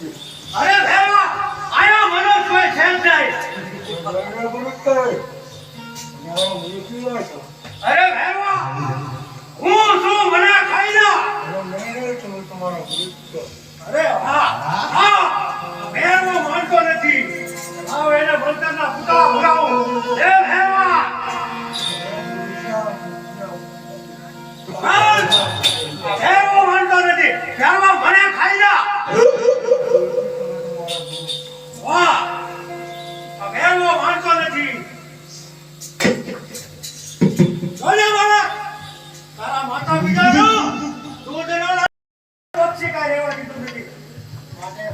છે અરે ભેવા આયા મનોજ ભાઈ છેલતાઈ ભેવા ગુરુતાઈ નાવ મૂકી છો અરે ભેવા હું શું મને ખાઈ ના નહીં રહે છું તમારો ગુરુ અરે હા હા ભેવો માનતો નથી. આવ એને ભણતરના પુતા ભરાવો એ ભેવા ભેવો માનતો નથી. ભેવા माझी तारा माता विचार दोन जणांना पक्षी कार्यवाही तुम्ही माझ्या